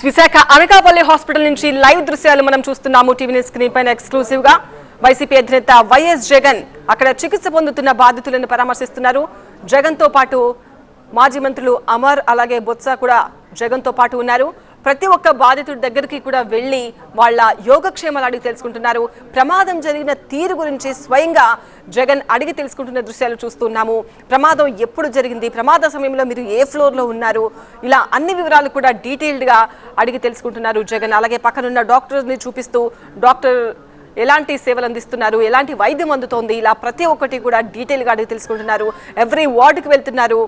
Visakha Anakapalli hospital నుంచి live దృశ్యాలు మనం చూస్తున్నాము. టీవీ స్క్రీన్ పైన ఎక్స్క్లూసివ్గా వైసీపీ అధినేత వైఎస్ జగన్ అక్కడ చికిత్స పొందుతున్న బాధితులను పరామర్శిస్తున్నారు. జగన్తో పాటు మాజీ మంత్రులు అమర్ అలాగే బొత్స కూడా జగన్తో పాటు ఉన్నారు. ప్రతి ఒక్క బాధితుడి దగ్గరికి కూడా వెళ్ళి వాళ్ళ యోగక్షేమాలు అడిగి తెలుసుకుంటున్నారు. ప్రమాదం జరిగిన తీరు గురించి స్వయంగా జగన్ అడిగి తెలుసుకుంటున్న దృశ్యాలు చూస్తున్నాము. ప్రమాదం ఎప్పుడు జరిగింది? ప్రమాద సమయంలో మీరు ఏ ఫ్లోర్లో ఉన్నారు? ఇలా అన్ని వివరాలు కూడా డీటెయిల్డ్గా అడిగి తెలుసుకుంటున్నారు జగన్. అలాగే పక్కనున్న డాక్టర్ని చూపిస్తూ డాక్టర్ ఎలాంటి సేవలు అందిస్తున్నారు? ఎలాంటి వైద్యం అందుతోంది? ఇలా ప్రతి ఒక్కటి కూడా డీటెయిల్గా అడిగి తెలుసుకుంటున్నారు. ఎవ్రీ వార్డుకి వెళ్తున్నారు.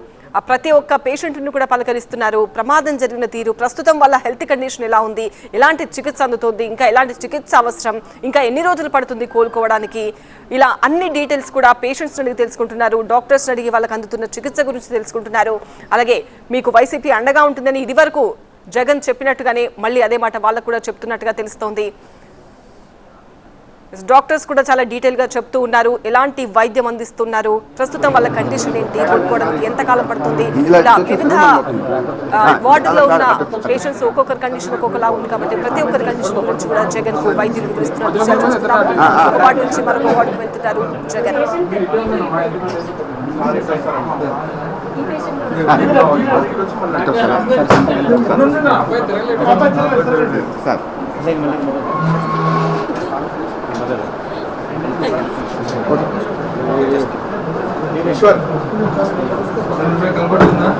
ప్రతి ఒక్క పేషెంట్ను కూడా పలకరిస్తున్నారు. ప్రమాదం జరిగిన తీరు ప్రస్తుతం వాళ్ళ హెల్త్ కండిషన్ ఎలా ఉంది ఎలాంటి చికిత్స అందుతోంది ఇంకా ఎలాంటి చికిత్స అవసరం ఇంకా ఎన్ని రోజులు పడుతుంది కోలుకోవడానికి? ఇలా అన్ని డీటెయిల్స్ కూడా పేషెంట్స్ అడిగి తెలుసుకుంటున్నారు. డాక్టర్స్ అడిగి వాళ్ళకి అందుతున్న చికిత్స గురించి తెలుసుకుంటున్నారు. అలాగే మీకు వైసీపీ అండగా ఉంటుందని ఇదివరకు జగన్ చెప్పినట్టుగానే మళ్ళీ అదే మాట వాళ్ళకు కూడా చెప్తున్నట్టుగా తెలుస్తోంది. డాక్టర్స్ కూడా చాలా డీటెయిల్గా చెప్తూ ఉన్నారు ఎలాంటి వైద్యం అందిస్తున్నారు ప్రస్తుతం వాళ్ళ కండిషన్ ఏంటి కోలుకోవడానికి ఎంత కాలం పడుతుంది ఇలా వివిధ వార్డులో ఉన్న పేషెంట్స్ ఒక్కొక్కరి కండిషన్ ఒక్కొక్కలా ఉంది కాబట్టి ప్రతి ఒక్కరి కండిషన్ గురించి కూడా జగన్కు వైద్యులు వివరిస్తున్న దృశ్యాలు చూస్తున్నాం ఒక వార్డు నుంచి మరొక వార్డుకు వెళ్తున్నారు జగన్ సార్ ఈశ్వర్ కనపడుతుందా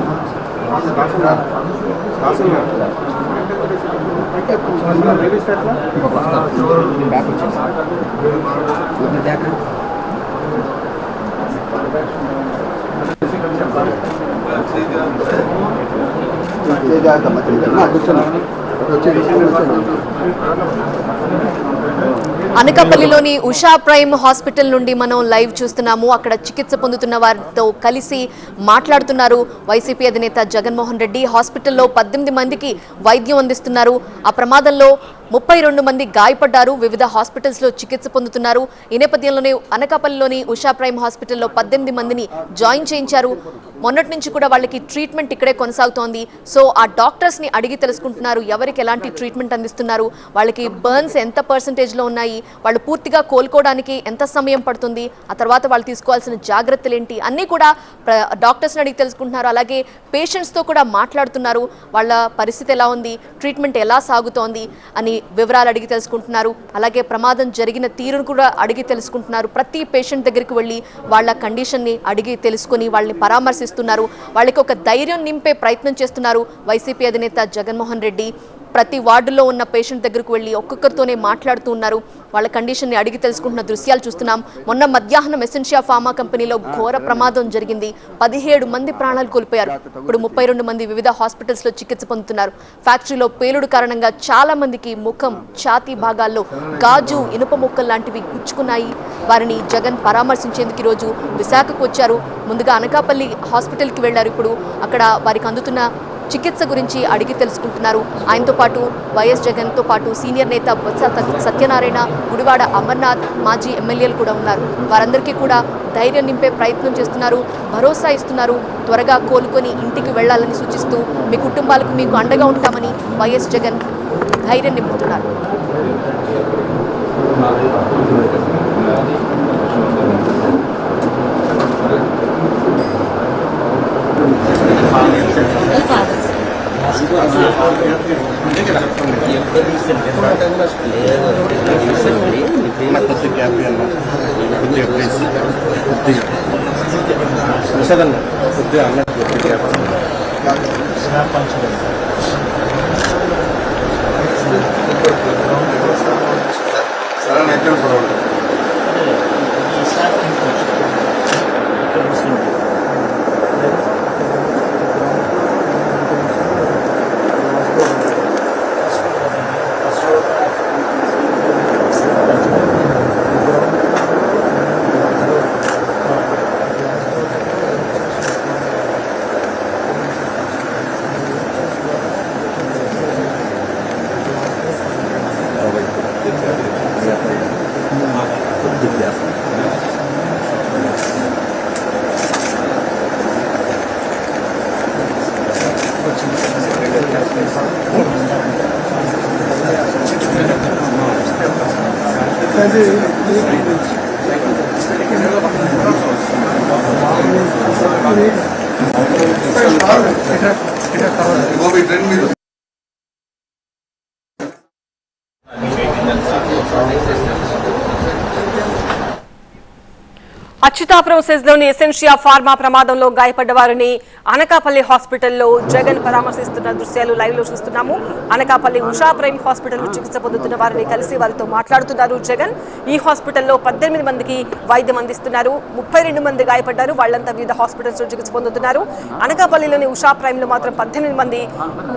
బ్యాక్ వచ్చేసి అనకాపల్లిలోని ఉషా ప్రైమ్ హాస్పిటల్ నుండి మనం లైవ్ చూస్తున్నాము. అక్కడ చికిత్స పొందుతున్న వారితో కలిసి మాట్లాడుతున్నారు. వైసీపీ అధినేత జగన్మోహన్ రెడ్డి హాస్పిటల్లో పద్దెనిమిది మందికి వైద్యం అందిస్తున్నారు. ఆ ప్రమాదంలో ముప్పై రెండు మంది గాయపడ్డారు. వివిధ హాస్పిటల్స్లో చికిత్స పొందుతున్నారు. ఈ నేపథ్యంలోనే అనకాపల్లిలోని ఉషా ప్రైమ్ హాస్పిటల్లో పద్దెనిమిది మందిని జాయిన్ చేయించారు. మొన్నటి నుంచి కూడా వాళ్ళకి ట్రీట్మెంట్ ఇక్కడే కొనసాగుతోంది. సో ఆ డాక్టర్స్ని అడిగి తెలుసుకుంటున్నారు. ఎవరికి ఎలాంటి ట్రీట్మెంట్ అందిస్తున్నారు? వాళ్ళకి బర్న్స్ ఎంత పర్సంటేజ్లో ఉన్నాయి? వాళ్ళు పూర్తిగా కోలుకోవడానికి ఎంత సమయం పడుతుంది? ఆ తర్వాత వాళ్ళు తీసుకోవాల్సిన జాగ్రత్తలు ఏంటి? అన్నీ కూడా డాక్టర్స్ని అడిగి తెలుసుకుంటున్నారు. అలాగే పేషెంట్స్తో కూడా మాట్లాడుతున్నారు. వాళ్ళ పరిస్థితి ఎలా ఉంది? ట్రీట్మెంట్ ఎలా సాగుతోంది? అని వివరాలు అడిగి తెలుసుకుంటున్నారు. అలాగే ప్రమాదం జరిగిన తీరును కూడా అడిగి తెలుసుకుంటున్నారు. ప్రతి పేషెంట్ దగ్గరికి వెళ్ళి వాళ్ళ కండిషన్ని అడిగి తెలుసుకొని వాళ్ళని పరామర్శిస్తున్నారు. వాళ్ళకి ఒక ధైర్యం నింపే ప్రయత్నం చేస్తున్నారు వైసీపీ అధినేత జగన్మోహన్ రెడ్డి. ప్రతి వార్డులో ఉన్న పేషెంట్ దగ్గరకు వెళ్ళి ఒక్కొక్కరితోనే మాట్లాడుతూ ఉన్నారు. వాళ్ళ కండిషన్ని అడిగి తెలుసుకుంటున్న దృశ్యాలు చూస్తున్నాం. మొన్న మధ్యాహ్నం ఎసెన్షియా ఫార్మా కంపెనీలో ఘోర ప్రమాదం జరిగింది. పదిహేడు మంది ప్రాణాలు కోల్పోయారు. ఇప్పుడు ముప్పై రెండు మంది వివిధ హాస్పిటల్స్లో చికిత్స పొందుతున్నారు. ఫ్యాక్టరీలో పేలుడు కారణంగా చాలా మందికి ముఖం ఛాతీ భాగాల్లో గాజు ఇనుప ముక్కలు లాంటివి గుచ్చుకున్నాయి. వారిని జగన్ పరామర్శించేందుకు ఈరోజు విశాఖకు వచ్చారు. ముందుగా అనకాపల్లి హాస్పిటల్కి వెళ్ళారు ఇప్పుడు అక్కడ వారికి అందుతున్న చికిత్స గురించి అడిగి తెలుసుకుంటున్నారు. ఆయనతో పాటు వైఎస్ జగన్తో పాటు సీనియర్ నేత బొత్స సత్యనారాయణ గుడివాడ అమర్నాథ్ మాజీ ఎమ్మెల్యేలు కూడా ఉన్నారు. వారందరికీ కూడా ధైర్యం నింపే ప్రయత్నం చేస్తున్నారు భరోసా ఇస్తున్నారు. త్వరగా కోలుకొని ఇంటికి వెళ్ళాలని సూచిస్తూ మీ కుటుంబాలకు మీకు అండగా ఉంటామని వైఎస్ జగన్ ధైర్యం నింపుతున్నారు. కొద్దిగా అన్న కొద్దిగా సరే ఎక్కడ वो भी ट्रेंड में అచ్యుతాపురం సెజ్లోని ఎసెన్షియా ఫార్మా ప్రమాదంలో గాయపడ్డ వారిని అనకాపల్లి హాస్పిటల్లో జగన్ పరామర్శిస్తున్న దృశ్యాలు లైవ్లో చూస్తున్నాము. అనకాపల్లి ఉషా ప్రైమ్ హాస్పిటల్లో చికిత్స పొందుతున్న వారిని కలిసి వారితో మాట్లాడుతున్నారు జగన్. ఈ హాస్పిటల్లో పద్దెనిమిది మందికి వైద్యం అందిస్తున్నారు. ముప్పై రెండు మంది గాయపడ్డారు. వాళ్ళంతా వివిధ హాస్పిటల్స్లో చికిత్స పొందుతున్నారు. అనకాపల్లిలోని ఉషా ప్రైమ్లో మాత్రం పద్దెనిమిది మంది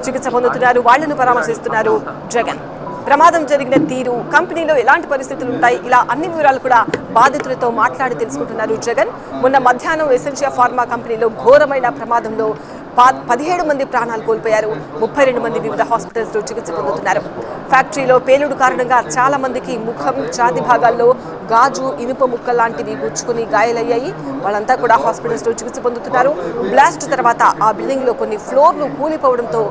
చికిత్స పొందుతున్నారు. వాళ్ళను పరామర్శిస్తున్నారు జగన్. ప్రమాదం జరిగిన తీరు కంపెనీలో ఎలాంటి పరిస్థితులు ఉంటాయి ఇలా అన్ని వివరాలు కూడా బాధితులతో మాట్లాడి తెలుసుకుంటున్నారు జగన్. మొన్న మధ్యాహ్నం ఎసెన్షియా ఫార్మా కంపెనీలో ఘోరమైన ప్రమాదంలో పదిహేడు మంది ప్రాణాలు కోల్పోయారు. ముప్పై రెండు మంది వివిధ హాస్పిటల్స్లో చికిత్స పొందుతున్నారు. ఫ్యాక్టరీలో పేలుడు కారణంగా చాలా మందికి ముఖం ఛాతి భాగాల్లో గాజు ఇనుప ముక్క లాంటివి గుచ్చుకుని గాయాలయ్యాయి. వాళ్ళంతా కూడా హాస్పిటల్స్లో చికిత్స పొందుతున్నారు. బ్లాస్ట్ తర్వాత ఆ బిల్డింగ్లో కొన్ని ఫ్లోర్లు కూలిపోవడంతో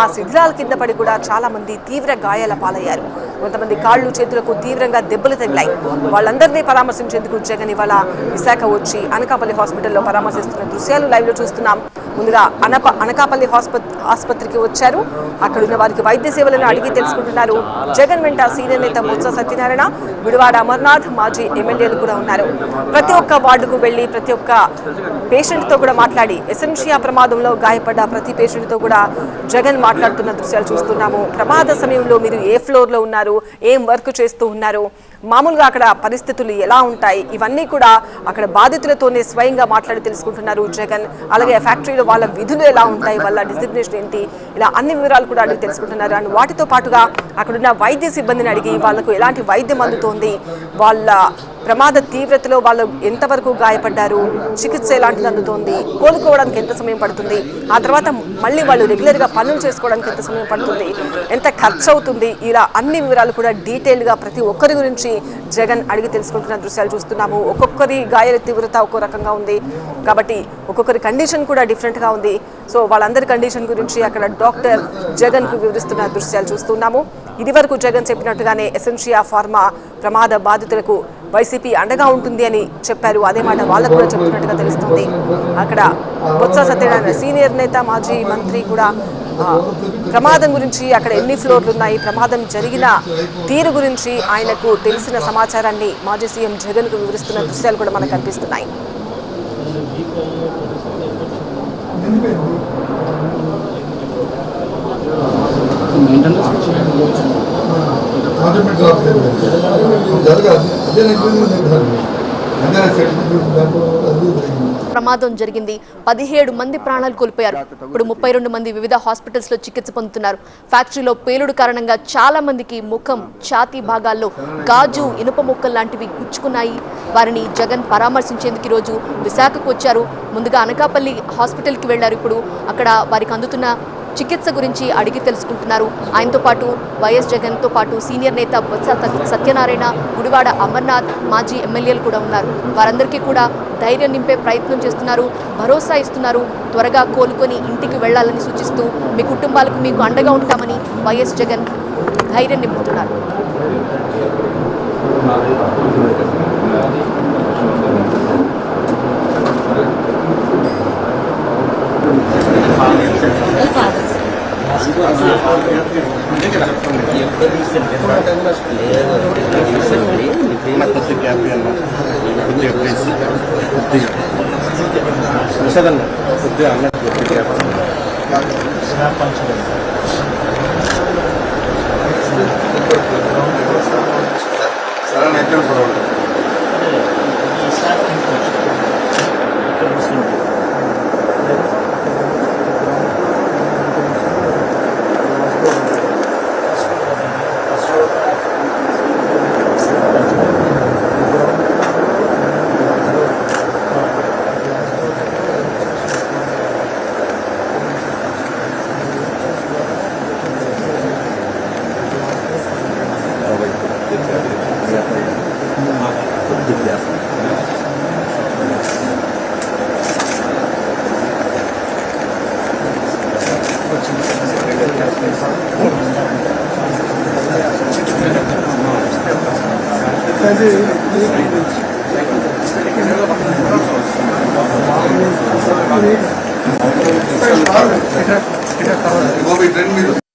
ఆ శిథిలాల కింద పడి కూడా చాలా మంది తీవ్ర గాయాల పాలయ్యారు. కొంతమంది కాళ్ళు చేతులకు తీవ్రంగా దెబ్బలు తగిలాయి. వాళ్ళందరినీ పరామర్శించేందుకు జగన్ ఇవాళ విశాఖ వచ్చి అనకాపల్లి హాస్పిటల్లో పరామర్శిస్తున్న దృశ్యాలు లైవ్లో చూస్తున్నాం. ముందుగా అనప అనకాపల్లి ఆసుపత్రికి వచ్చారు. అక్కడ ఉన్న వారికి వైద్య సేవలను అడిగి తెలుసుకుంటున్నారు. జగన్ వెంట సీనియర్ నేత బొత్స సత్యనారాయణ గుడివాడ అమర్నాథ్ మాజీ ఎమ్మెల్యేలు కూడా ఉన్నారు. ప్రతి ఒక్క వార్డుకు వెళ్ళి ప్రతి ఒక్క పేషెంట్తో కూడా మాట్లాడి ఎసెన్షియా ప్రమాదంలో గాయపడ్డ ప్రతి పేషెంట్తో కూడా జగన్ మాట్లాడుతున్న దృశ్యాలు చూస్తున్నాము. ప్రమాద సమయంలో మీరు ఏ ఫ్లోర్లో ఉన్నారు? ఏం వర్క్ చేస్తూ ఉన్నారు? మామూలుగా అక్కడ పరిస్థితులు ఎలా ఉంటాయి? ఇవన్నీ కూడా అక్కడ బాధితులతోనే స్వయంగా మాట్లాడి తెలుసుకుంటున్నారు జగన్. అలాగే ఫ్యాక్టరీలో వాళ్ళ విధులు ఎలా ఉంటాయి? వాళ్ళ డిసిగ్నేషన్ ఏంటి? ఇలా అన్ని వివరాలు కూడా అడిగి తెలుసుకుంటున్నారు. అండ్ వాటితో పాటుగా అక్కడున్న వైద్య సిబ్బందిని అడిగి వాళ్ళకు ఎలాంటి వైద్యం అందుతోంది వాళ్ళ ప్రమాద తీవ్రతలో వాళ్ళు ఎంతవరకు గాయపడ్డారు? చికిత్స ఎలాంటిది అందుతోంది? కోలుకోవడానికి ఎంత సమయం పడుతుంది? ఆ తర్వాత మళ్ళీ వాళ్ళు రెగ్యులర్గా పనులు చేసుకోవడానికి ఎంత సమయం పడుతుంది? ఎంత ఖర్చు అవుతుంది? ఇలా అన్ని వివరాలు కూడా డీటెయిల్గా ప్రతి ఒక్కరి గురించి జగన్ అడిగి తెలుసుకుంటున్న దృశ్యాలు చూస్తున్నాము. ఒక్కొక్కరి గాయాల తీవ్రత ఒక్కో రకంగా ఉంది. కాబట్టి ఒక్కొక్కరి కండిషన్ కూడా డిఫరెంట్గా ఉంది. సో వాళ్ళందరి కండిషన్ గురించి అక్కడ డాక్టర్ జగన్కు వివరిస్తున్న దృశ్యాలు చూస్తున్నాము. ఇది వరకు జగన్ చెప్పినట్టుగానే ఎసెన్షియా ఫార్మా ప్రమాద బాధితులకు వైసీపీ అండగా ఉంటుంది అని చెప్పారు. అదే మాట వాళ్ళకు కూడా చెప్తున్నట్టుగా తెలుస్తుంది. అక్కడ బొత్స సత్యనారాయణ సీనియర్ నేత మాజీ మంత్రి కూడా ప్రమాదం గురించి అక్కడ ఎన్ని ఫ్లోర్లు ఉన్నాయి ప్రమాదం జరిగిన తీరు గురించి ఆయనకు తెలిసిన సమాచారాన్ని మాజీ సీఎం జగన్కు వివరిస్తున్న దృశ్యాలు కూడా మనకు కనిపిస్తున్నాయి. కాంట్రిబ్యూట్ రావట్లేదు జరగాలి అదే అదే సెటిల్మెంట్ దాంట్లో అది జరిగింది ప్రమాదం జరిగింది. పదిహేడు మంది ప్రాణాలు కోల్పోయారు. ఇప్పుడు ముప్పై రెండు మంది వివిధ హాస్పిటల్స్లో చికిత్స పొందుతున్నారు. ఫ్యాక్టరీలో పేలుడు కారణంగా చాలా మందికి ముఖం ఛాతీ భాగాల్లో గాజు ఇనుప ముక్కలు లాంటివి గుచ్చుకున్నాయి. వారిని జగన్ పరామర్శించేందుకు ఈరోజు విశాఖకు వచ్చారు. ముందుగా అనకాపల్లి హాస్పిటల్కి వెళ్ళారు. ఇప్పుడు అక్కడ వారికి అందుతున్న చికిత్స గురించి అడిగి తెలుసుకుంటున్నారు. ఆయనతో పాటు వైఎస్ జగన్తో పాటు సీనియర్ నేత బొత్స సత్యనారాయణ గుడివాడ అమర్నాథ్ మాజీ ఎమ్మెల్యేలు కూడా ఉన్నారు. వారందరికీ కూడా ధైర్యం నింపే ప్రయత్నం చేస్తున్నారు భరోసా ఇస్తున్నారు. త్వరగా కోలుకొని ఇంటికి వెళ్ళాలని సూచిస్తూ మీ కుటుంబాలకు మీకు అండగా ఉంటామని వైఎస్ జగన్ ధైర్యం నింపుతున్నారు. అన్న Sekarang itu yang वो भी ट्रेन में